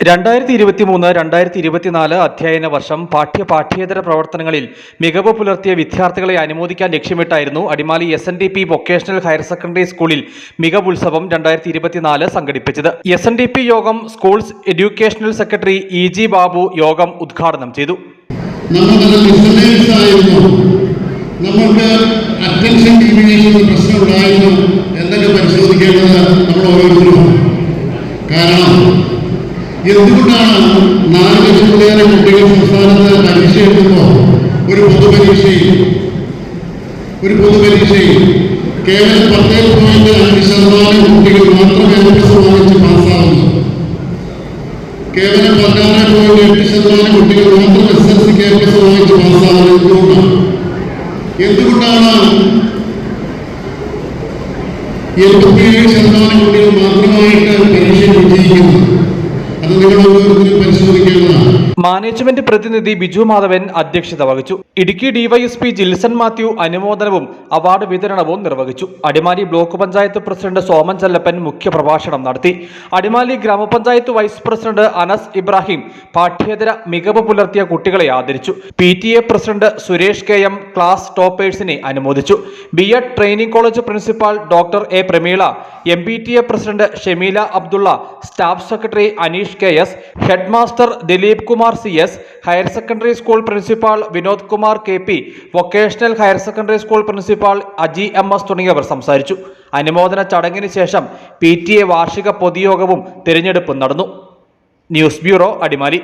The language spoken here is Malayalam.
രണ്ടായിരത്തി ഇരുപത്തി മൂന്ന് രണ്ടായിരത്തി ഇരുപത്തിനാല് അധ്യയന വർഷം പാഠ്യ പാഠ്യേതര പ്രവർത്തനങ്ങളിൽ മികവ് പുലർത്തിയ വിദ്യാർത്ഥികളെ അനുമോദിക്കാൻ ലക്ഷ്യമിട്ടായിരുന്നു Adimali S N D P vocational higher secondary സ്കൂളിൽ മികവുത്സവം രണ്ടായിരത്തി ഇരുപത്തിനാല് സംഘടിപ്പിച്ചത്. S N D P Yogam schools educational secretary E G Babu യോഗം ഉദ്ഘാടനം ചെയ്തു. നമുക്ക് അറ്റൻഷൻ നമ്മൾ ഓരോരുത്തരും? കാരണം എന്തുകൊണ്ടാണ് നാല് ലക്ഷത്തിലേറെ കുട്ടികൾ സംസ്ഥാനത്ത് പരീക്ഷ എഴുതുമ്പോൾ ഒരു പൊതുപരീക്ഷയിൽ ഒരു പൊതുപരീക്ഷയിൽ കേവലം പത്തേ പോയിന്റ് അഞ്ച് ശതമാനം കുട്ടികൾ മാത്രമേ എസ് വാങ്ങിച്ച് പാസ്സാവുന്നു കേവലം പതിനാറ് പോയിന്റ് എട്ട് ശതമാനം കുട്ടികൾ മാത്രം എസ് എൽ സി കെ വാങ്ങിച്ച് പാസ്സാവുന്നത് എന്തുകൊണ്ടാണ് എന്തുകൊണ്ടാണ് എൺപത്തിയേഴ് ശതമാനം കുട്ടികൾ മാത്രമായിട്ട് മാനേജ്മെന്റ് പ്രതിനിധി ബിജു മാധവൻ അധ്യക്ഷത വഹിച്ചു. ഇടുക്കി ഡിവൈഎസ്പി ജിൽസൺ മാത്യു അനുമോദനവും അവാർഡ് വിതരണവും നിർവഹിച്ചു. അടിമാലി ബ്ലോക്ക് പഞ്ചായത്ത് പ്രസിഡന്റ് സോമൻ ചെല്ലപ്പൻ മുഖ്യപ്രഭാഷണം നടത്തി. അടിമാലി ഗ്രാമപഞ്ചായത്ത് വൈസ് പ്രസിഡന്റ് അനസ് ഇബ്രാഹിം പാഠ്യേതര മികവ് പുലർത്തിയ കുട്ടികളെ ആദരിച്ചു. P T A president Suresh K M class ടോപ്പേഴ്സിനെ അനുമോദിച്ചു. B Ed training college principal doctor A Pramila M B T A president Shemeela Abdulla staff secretary Aneesh K S head master Dileep Kumar C S higher secondary school principal Vinod Kumar K P vocational higher secondary school principal Aji M S തുടങ്ങിയവർ സംസാരിച്ചു. അനുമോദന ചടങ്ങിന് ശേഷം പി വാർഷിക പൊതുയോഗവും തിരഞ്ഞെടുപ്പും നടന്നു. News bureau Adimali.